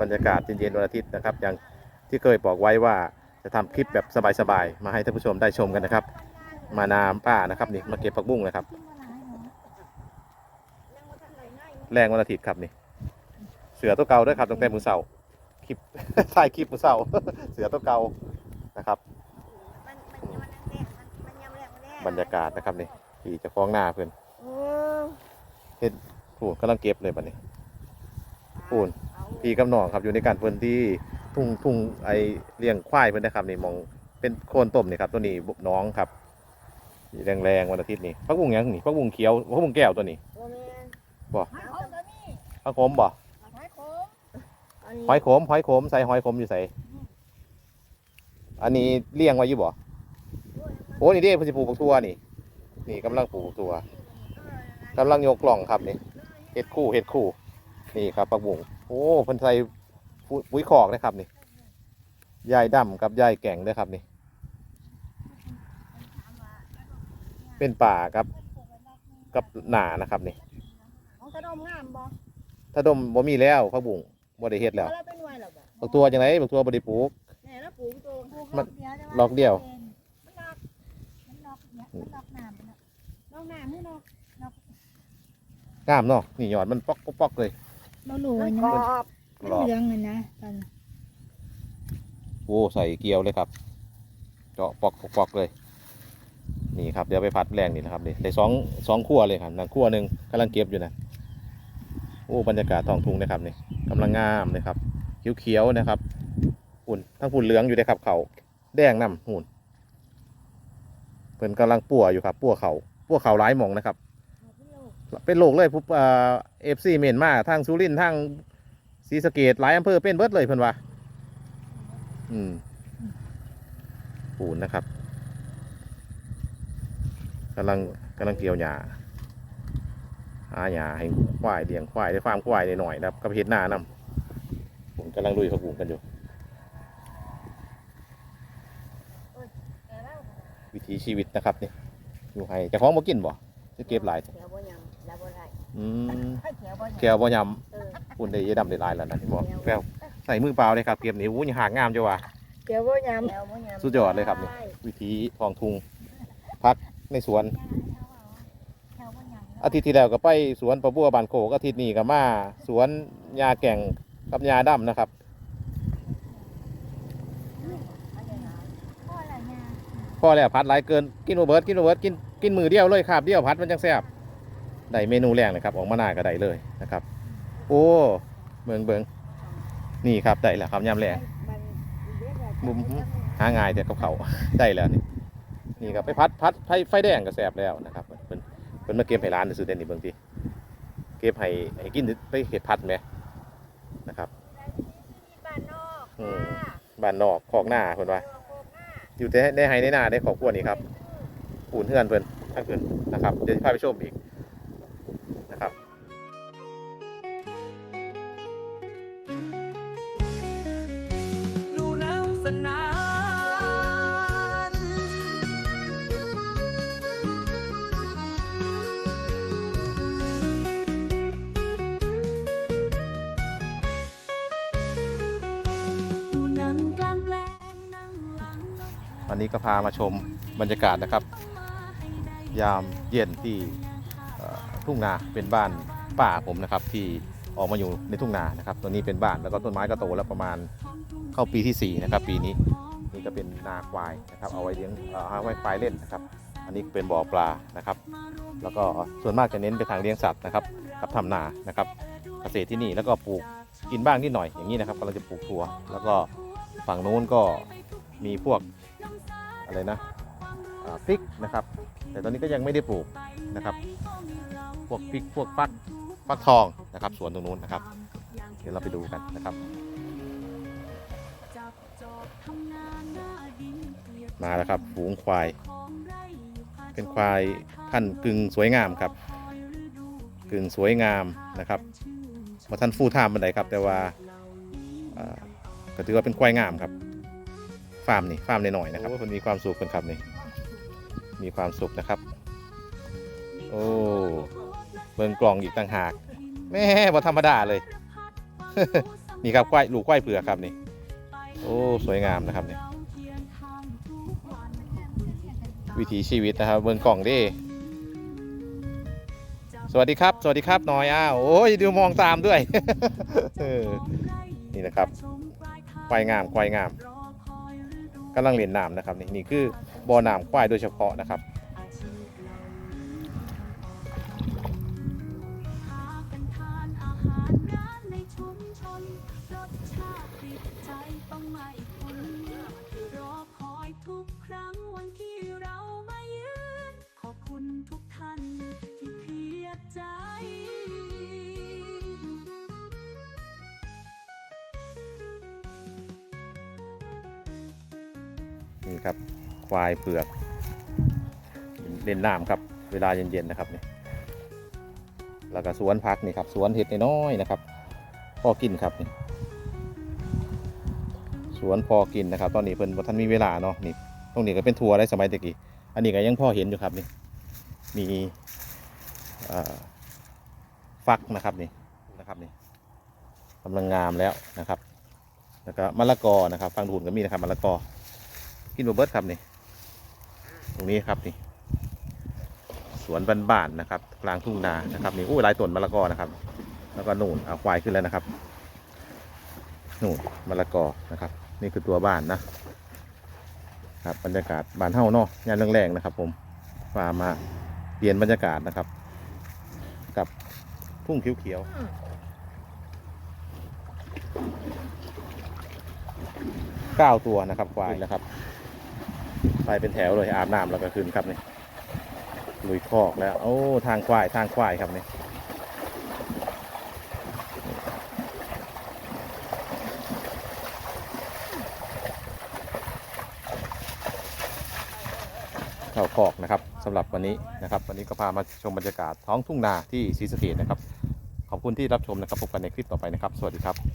บรรยากาศเย็นๆวันอาทิตย์นะครับ อย่างที่เคยบอกไว้ว่าจะทำคลิปแบบสบายๆ มาให้ท่านผู้ชมได้ชมกันนะครับ มานาป้านะครับนี่มาเก็บผักบุ้งนะครับ แรงวันอาทิตย์ครับนี่ เสือตัวเก่าด้วยครับตั้งแต่มือเสาคลิปถ่ายคลิปมือเสาเสือตัวเก่านะครับ บรรยากาศนะครับนี่ที่เจะคล้าของหน้าเพื่อนพูนกำลังเก็บเลยบัดนี้พูน พี่กับน้องครับอยู่ในการเพื่อนที่ทุ่งทุ่งไอเลี้ยงควายเพื่อนนะครับนี่มองเป็นโคนต้มนี่ครับตัวนี้น้องครับแรงแรงๆวันอาทิตย์นี่พักบุ้งหยังนี่พักบุ้งเขียวพักบุ้งแก้วตัวนี้พักขมบ่หอยขมหอยขมใส่หอยขมอยู่ใส่อันนี้เลี้ยงไว้อยู่บ่โอ้นี่เด้เพิ่นสิปลูกบักทั่วนี่ นี่กำลังปลูกบักทั่วกำลังยกกล่องครับนี่เห็ดคู่เห็ดคู่ นี่ครับปักบุ้ง โอ้เพิ่นใส่ปุ๋ยปุ๋ยขอกนะครับนี่ยายดำกับยายแก่งด้วยครับนี่ เป็นป่าครับ กับหนานะครับนี่ของกระดมงามบ่ถ้าดมบ่มีแล้วพักบุ้งบ่ได้เฮ็ดแล้วแล้วเป็นไวหรอบ่บักตัวจังไดบักตัวบ่ได้ปลูกแหน่แล้วปลูกตัวมันล็อกเดียวมันล็อกมันล็อกเนี่ยมันล็อกน้ำมันน่ะน้องน้ำนี่เนาะงามเนาะนี่ยอดมันปอกปอกปอกเลย เราหนูมันนะกรอบมันกรอบเหลืองเลยนะตอนโอ้ใส่เกลียวเลยครับ เจาะปอกปอกปอกเลย นี่ครับเดี๋ยวไปพัดแรงนี่นะครับนี่ได้สองสองขั้วเลยครับนั่นขั้วหนึ่งกำลังเก็บอยู่นะโอ้บรรยากาศท้องทุ่งนะครับนี่กำลังงามเลยครับเขียวๆนะครับหุ่นทั้งหุ่นเหลืองอยู่เลยครับเขาแดงน้ำหุ่นเพิ่นกำลังปั่วอยู่ครับปั่วเขาปั่วเขาร้ายหมองนะครับ เป็นโลกเลยผู้เอฟซีเมียนมาทางสุรินทร์ทางศรีสะเกดหลายอำเภอเป็นเบิดเลยเพิ่นว่าอืมปูนนะครับกำลังกำลังเกี่ยวหญ้าหาหญ้าให้ควายเลี้ยงควายได้ฟาร์มควายได้หน่อยนะครับกับเฮ็ดหน้านำผมกำลังลุยเขาปลูกกันอยู่วิถีชีวิตนะครับนี่อยู่ให้เจะคล้าของบ่กินบ่จะเก็บหลาย อืมแถวบ่ยังแก้วบ่ยเออำปุ่นได้ยดำได้หลายแล้วนะที่บอกแก้วใส่มือเปล่าเลยครับเก็บนี่อู้ยหางงามจ้ะว่ะแถวบ่ยังแถวบ่ยังสุดยอดเลยครับนี่วิถีทองทุงพักในสวนแถวบนอย่างอาทิตย์ที่แล้วก็ไปสวนประบัวบานโขกอาทิตย์นี้ก็มาสวนยาแก่งกับยาดำนะครับ พ่ออะไรเนี่ยพอแล้วพัดหลายเกินกินโอเบิร์ตกินโอเบิร์ตกินกินมือเดียวเลยครับเดียวพัดมันจังแซ่บ ได้เมนูแรงเลยครับ ออกมาหน้าก็ได้เลยนะครับ โอ้เบิงเบิงนี่ครับได้แล้วครับยำแรงมุมหาง่ายแต่กับเขาวได้แล้วนี่นี่ครับไปพัดพัดไฟไฟแดงก็แสบแล้วนะครับเพิ่นเพิ่นมาเก็บให้ร้านซื้อเด่นนี่เบิ่งทีเก็บให้ให้กินไปเห็ดพัดไหมนะครับบ้านนอกอืมบ้านนอกคอกหน้าเพิ่นว่า อยู่แต่ในไฮในนาในครอบครัวนี่ครับปูนเฮือนเพิ่นทั้งเพิ่นนะครับเดี๋ยวจะพาไปชมอีก วสนานดูหนังกลางแปลงนั่งหลังรถวันนี้ก็พามาชมบรรยากาศนะครับ ยามเย็นที่เอ่อทุ่งนาเป็นบ้านป่าผมนะครับที่ ออกมาอยู่ในทุ่งนานะครับตัวนี้เป็นบ้านแล้วก็ต้นไม้ก็โตแล้วประมาณเข้าปีที่สี่นะครับ ปีนี้นี่ก็เป็นนาควายนะครับเอาไว้เลี้ยงเอ่อเอาไว้ควายเล่นนะครับ อันนี้เป็นบ่อปลานะครับ แล้วก็ส่วนมากจะเน้นไปทางเลี้ยงสัตว์นะครับกับทำนานะครับ เกษตรที่นี่แล้วก็ปลูกกินบ้างนิดหน่อยอย่างนี้นะครับกำลังจะปลูกถั่วแล้วก็ฝั่งนู้นก็มีพวกอะไรนะพริกนะครับ แต่ตอนนี้ก็ยังไม่ได้ปลูกนะครับ พวกพริกพวกฟัก ฟักทองนะครับสวนตรงนู้นนะครับ เดี๋ยวเราไปดูกันนะครับ มาแล้วครับฝูงควาย เป็นควายพันธุ์กึ่งสวยงามครับ กึ่งสวยงามนะครับมาท่านฟู่ท่ามบันไดครับ แต่ว่าอ่าก็ถือว่าเป็นควายงามครับฟาร์มนี่ฟาร์มหน่อยๆนะครับมันมีความสุขกันครับนี่มีความสุขนะครับ โอ้ เบิ่งกล่องอีกต่างหาก แม่บ่ธรรมดาเลย นี่ครับควายลูกควายเผือกครับนี่ โอ้สวยงามนะครับนี่วิถีชีวิตนะครับ เบิ่งกล่องดิสวัสดีครับ สวัสดีครับน้อยอ้าวโอ้ยดูมองตามด้วยนี่นะครับควายงามควายงามกำลังเล่นน้ำนะครับนี่นี่คือบ่อน้ำควายโดยเฉพาะนะครับ มชน รสชาติติดใจต้องไม่คุ้นรอคอยทุกครั้งวันที่เรามายืน ขอบคุณทุกท่านที่เพียรใจนี่ครับควายเผือก เล่นน้ำครับ เวลาเย็นๆนะครับเนี่ยแล้วก็สวนพักนี่ครับ สวนเห็ดน้อยๆนะครับ พอกินครับนี่สวนพอกินนะครับ ตอนนี้เพิ่นบ่ทันมีเวลาเนาะนี่ตรงนี้ก็เป็นทัวร์ได้สมัยตะกี้อันนี้ก็ยังพอเห็นอยู่ครับนี่มีฟักนะครับนี่นะครับนี่กำลังงามแล้วนะครับ แล้วก็มะละกอนะครับฟังดูนก็มีนะครับมะละกอ กินบเบิร์ดครับนี่ตรงนี้ครับนี่สวนบ้านๆนะครับ กลางทุ่งนานะครับนี่อู้หลายต้นมะละกอนะครับ แล้วก็นู่นเอาควายขึ้นแล้วนะครับนู่นมะละกอนะครับ นี่คือตัวบ้านนะครับบรรยากาศบ้านเฮ้าเนาะยามแรงๆนะครับ ผมพามาเปลี่ยนบรรยากาศนะครับ กับทุ่งเขียวๆเก้าตัวนะครับควายนะครับไปเป็นแถวเลยอาบน้ำแล้วก็คืนครับนี่ลุยคอกแล้ว โอ้ทางควายทางควายครับนี่ เข้าคอกนะครับสำหรับวันนี้นะครับ วันนี้ก็พามาชมบรรยากาศท้องทุ่งนาที่ศรีสะเกดนะครับ ขอบคุณที่รับชมนะครับพบกันในคลิปต่อไปนะครับ สวัสดีครับ